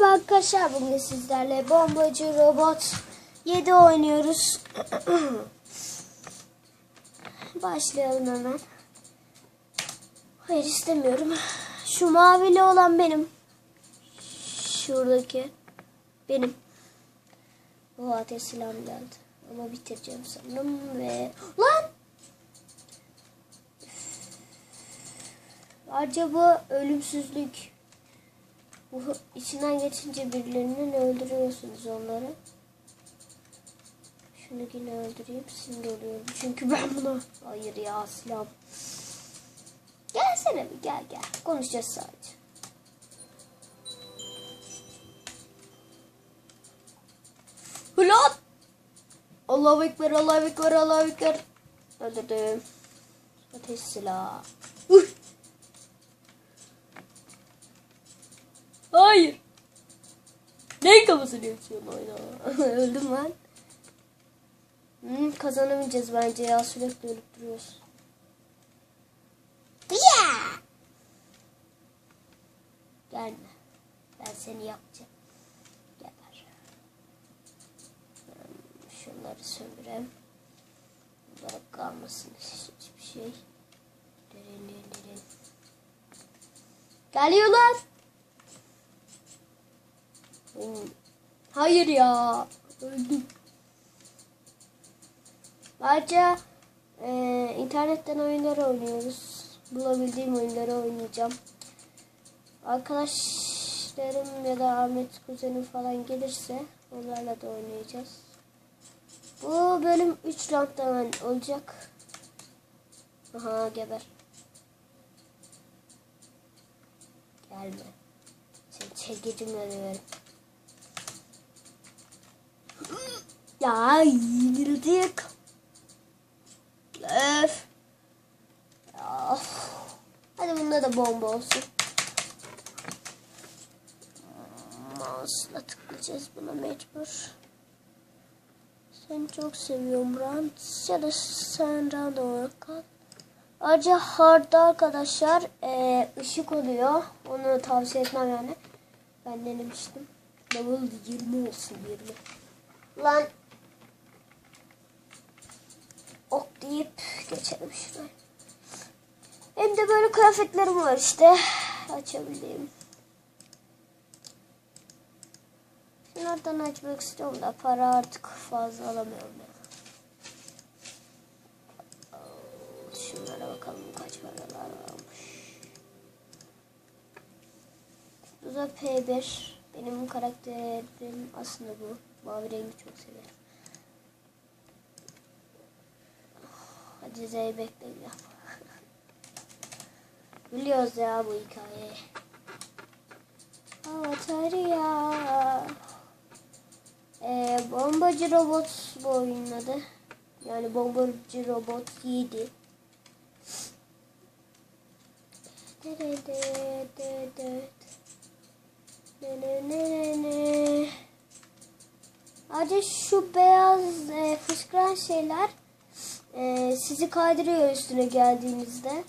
Merhaba arkadaşlar bugün sizlerle bombacı robot 7 oynuyoruz. Başlayalım hemen. Hayır istemiyorum. Şu mavili olan benim. Şuradaki benim. O ateş silahım geldi. Ama bitireceğim sanırım ve... Lan! Acaba ölümsüzlük bu içinden geçince birilerini öldürüyorsunuz onları. Şunu yine öldüreyim sinir oluyorum. Çünkü ben bunu... Hayır ya silah. Gelsene bir gel gel. Konuşacağız sadece. Ulan! Allahu Ekber, Allahu Ekber, Allahu Ekber. Öldürdüm. Ateş silahı. Hayır. Neyin kafasını yapıyorsun oyna? Öldüm lan. Hmm, kazanamayacağız bence ya sürekli ölüp duruyoruz. Ya! Gelme. Ben seni yapacağım. Geber. Hmm, Şunları sömüreyim. Bunlara kalmasın hiçbir şey. Derin derin derin. Geliyorlar. Hayır ya. Öldüm. Ayrıca e, internetten oyunları oynuyoruz. Bulabildiğim oyunları oynayacağım. Arkadaşlarım ya da Ahmet kuzenim falan gelirse onlarla da oynayacağız. Bu bölüm 3 round'dan olacak. Aha geber. Gelme. Seni çekicimle döverim. Ya yürüdük. Öf. Ya. Hadi bunda da bomba olsun. Mouse'la tıklayacağız buna mecbur. Seni çok seviyorum Rand. Ya da sen Rand olarak kal. Ayrıca hard'da arkadaşlar e, ışık oluyor. Onu tavsiye etmem yani. Ben denemiştim. Level 20 olsun 20. Lan ok deyip geçelim şuraya. Hem de böyle kıyafetlerim var işte. Açabildiğim. Şunlardan açmak istiyorum da para artık fazla alamıyorum ya. Şunlara bakalım kaç paralar varmış. Bu da P1. Benim karakterim aslında bu. Mavi rengi çok severim. Hadi Zeybek'le yap. Biliyoruz ya bu hikayeyi. Avatar ya. Ee, bombacı robot bu oyunun adı. Yani bombacı robot 7. Ayrıca şu beyaz e, fışkıran şeyler e, sizi kaydırıyor üstüne geldiğinizde.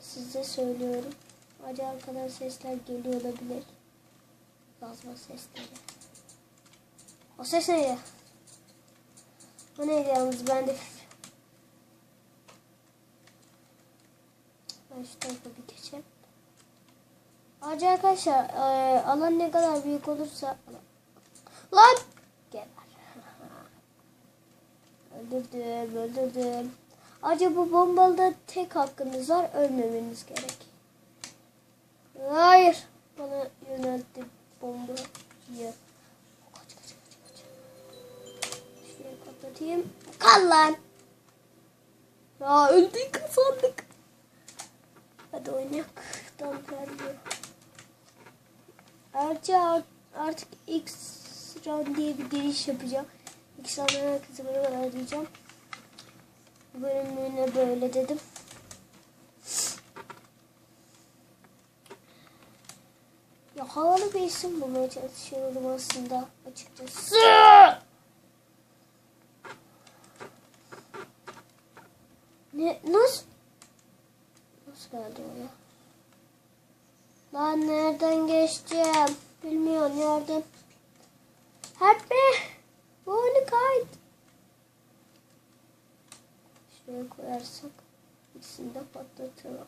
Size söylüyorum. Ayrıca arkadan sesler geliyor olabilir. Yazma sesleri. O ses neydi? O neydi yalnız ben de Ben şu tarafa bir geçeyim. Ayrıca arkadaşlar e, alan ne kadar büyük olursa Lan! Geber. öldürdüm, öldürdüm. Ayrıca bu bombalıda tek hakkınız var. Ölmemeniz gerek. Hayır. Bana yöneltti bomba. Kaç kaç kaç kaç. Şurayı kapatayım. Kal lan. Ya öldük kazandık. Hadi oynayak. Tam vermiyor. Ayrıca artık X round diye bir giriş yapacağım. Round herkese merhabalar diyeceğim. Bu bölümüne böyle dedim. Ya havalı bir isim bulmaya çalışıyorum aslında açıkçası. Ne nasıl nasıl geldi o ya? Lan nereden geçeceğim? Bilmiyorum yardım. Help me. Boynu kayıt. Şuraya koyarsak ikisini de patlatır. o.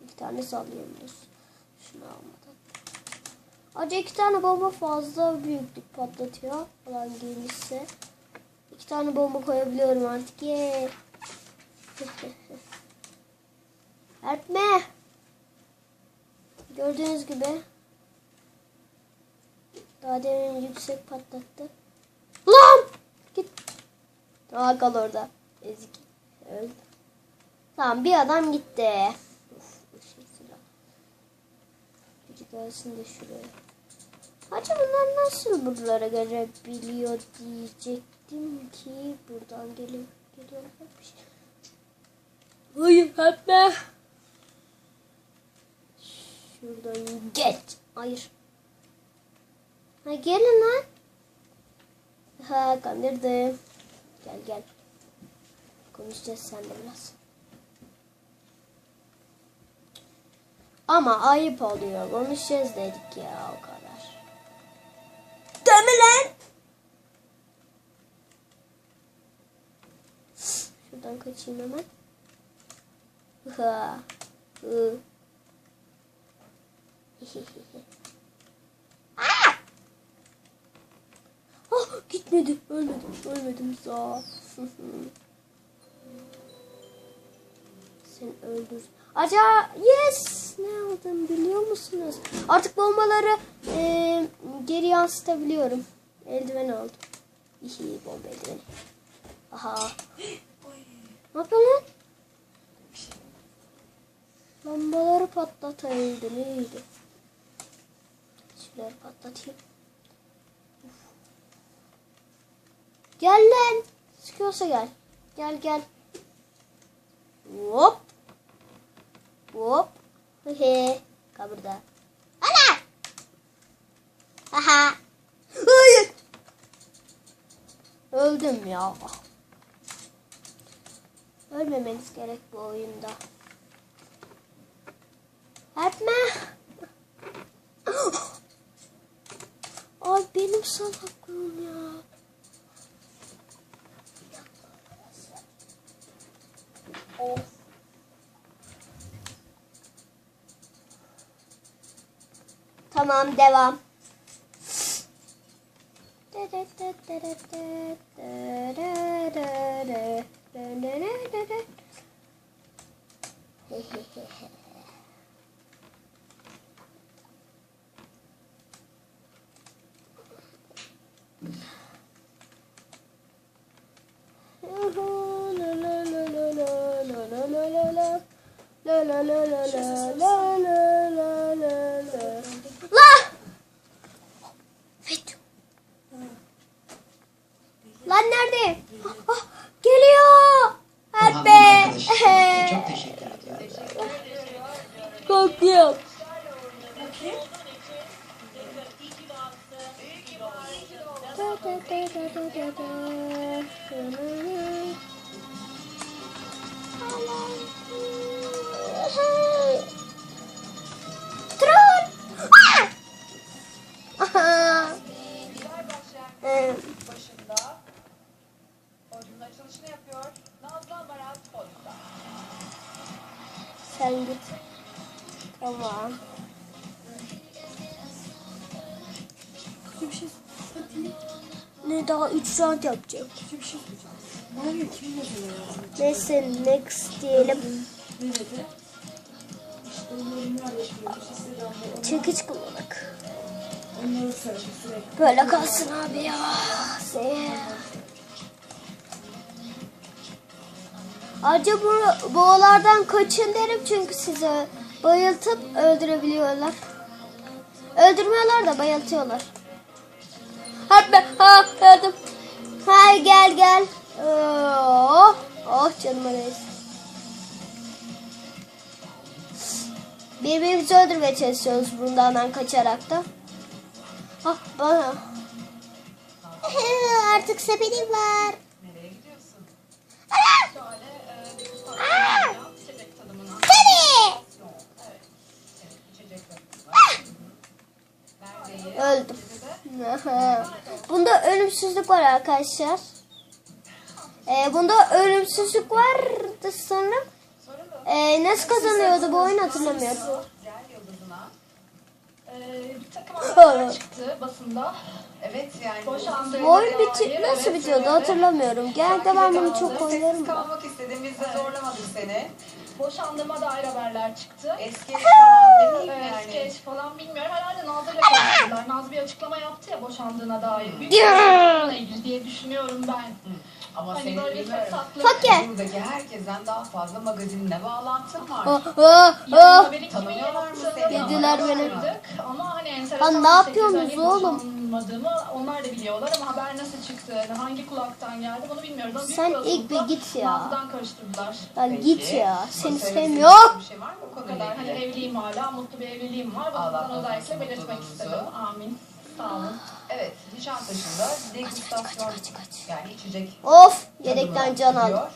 Bir tane sallıyoruz. Şunu almadan. Acı iki tane bomba fazla büyüklük patlatıyor. Falan gelirse. İki tane bomba koyabiliyorum artık. Yeah. Help me. Gördüğünüz gibi daha yüksek patlattı. Lan! Git. Aa kal orada. Ezik. Öldü. Tamam bir adam gitti. Uf, bu şey silah. Biri gelsin de şuraya. Acaba bunlar nasıl buralara gelebiliyor diyecektim ki buradan geliyor. Geliyorlarmış. Hayır hepme. Şuradan geç. Hayır. Ha gelin lan. Ha kandırdım. Gel gel. Konuşacağız seninle biraz. Ama ayıp oluyor. Konuşacağız dedik ya o kadar. Deme lan. Şuradan kaçayım hemen. Ha. Hı. Aa! Gitmedi. Ölmedim. Ölmedim sağ. Sen öldür. Acaba yes ne aldım biliyor musunuz? Artık bombaları e, geri yansıtabiliyorum. Eldiven aldım. İyi bomba eldiveni. Aha. Ne yapıyorsun lan? Lambaları patlataydı neydi? Şunları patlatayım. Gel lan. Sıkıyorsa gel. Gel gel. Hop. Hop. Hehe. Kal burada. Ana. Aha. Hayır. Öldüm ya. Ölmemeniz gerek bu oyunda. Etme. Ay benim salaklığım ya. Tamam devam. La! Korkuyorum. Troll! Ah! Aha! Başında oyunun açılışını yapıyor. Nazlı Amaral. Sen git. Tamam. Bir şey Ne daha 3 round yapacağım. bir şey söyleyeceğim. Kim? Neyse next diyelim. Ne dedi? Instagram'da. Çekiç sürekli. Böyle kalsın abi ya. Şey. Acaba bu boğalardan kaçın derim çünkü size bayıltıp öldürebiliyorlar. Öldürmüyorlar da bayıltıyorlar. Hadi ha yardım. Hay gel gel. Oh, oh canıma değsin. Birbirimizi öldürmeye çalışıyoruz bundan kaçarak da. Ah bana. Artık sepetim var. Nereye gidiyorsun? Ana! Ha. Bunda ölümsüzlük var arkadaşlar. Ee, bunda ölümsüzlük vardı sanırım. Ee, nasıl kazanıyordu bu oyunu hatırlamıyorum. Bir takım haberler çıktı basında. Evet yani. Boşandı. Bu oyun biti nasıl bitiyordu hatırlamıyorum. Genelde ben bunu çok oynarım Sessiz kalmak istedim. Biz de zorlamadık seni. Boşandığıma dair haberler çıktı. Eski eş falan demeyeyim Ee, yani. eski eş falan bilmiyorum. Herhalde Nazlı'yla konuştular. Nazlı bir açıklama yaptı ya boşandığına dair. Büyük ihtimalle ilgili diye düşünüyorum ben. Ama Hani senin böyle bilmiyorum. fesatlık. Fakir. Buradaki herkesten daha fazla magazinle bağlantın var. Ah, ah, ah. Tanımıyorlar mı seni? Yediler beni. Ama hani enteresan Lan ne bir yapıyorsunuz oğlum? onlar da biliyorlar ama haber nasıl çıktı, hangi kulaktan geldi bunu bilmiyoruz. Ama büyük Sen ilk bir olasılıkla git ya. Nazlı'dan karıştırdılar. Lan Peki. git ya. Seni Söylemek sevmiyorum. Bir şey var mı konuyla kadar. Hani evliyim hala, mutlu bir evliliğim var. Allah Bundan özellikle korusun belirtmek mutluluğunuzu. istedim. Amin. Sağ olun. Evet, Nişantaşı'nda degustasyon kaç, kaç. yani içecek Of yedekten can aldım. gidiyor.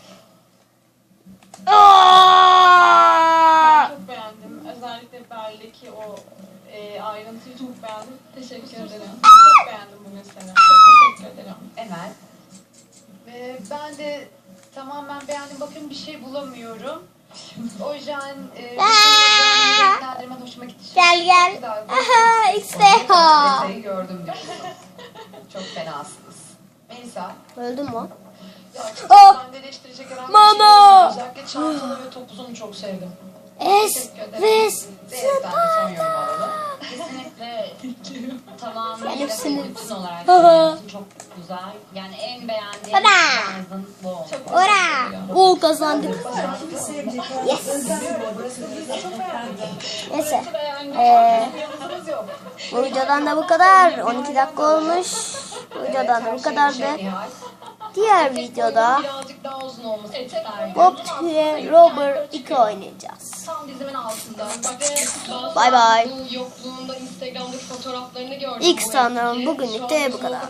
Aa! Çok beğendim. Özellikle Berl'deki o e, ayrıntıyı çok beğendim. Teşekkür ederim. Çok beğendim bu mesela. Çok teşekkür ederim. Emel. Ee, ben de tamamen beğendim. Bakın bir şey bulamıyorum. O e, renklendirme hoşuma gitti. Gel gel. Aha XDH. Detayı gördüm diyorsun. Çok fenasınız. Melisa. Öldüm lan. Ya, herhangi Mama! şey. Özellikle çantalı ve topuzunu çok sevdim. Es. Son yorum alalım. Kesinlikle tamamıyla hepsini- bütün olarak beğendim. çok güzel. Yani en beğendiğim Baba. tarzın bu oldu. Ora. Oo kazandık. Yes. Neyse. Ee, bu videodan da bu kadar. 12 dakika olmuş. Bu videodan da bu kadardı. Diğer videoda Birazcık daha uzun olması isterdim. Bob ile Robert 2 oynayacağız. Bay bay. Bu yokluğunda Instagram'daki fotoğraflarını gördüm. İlk sanırım bugünlük de bu kadar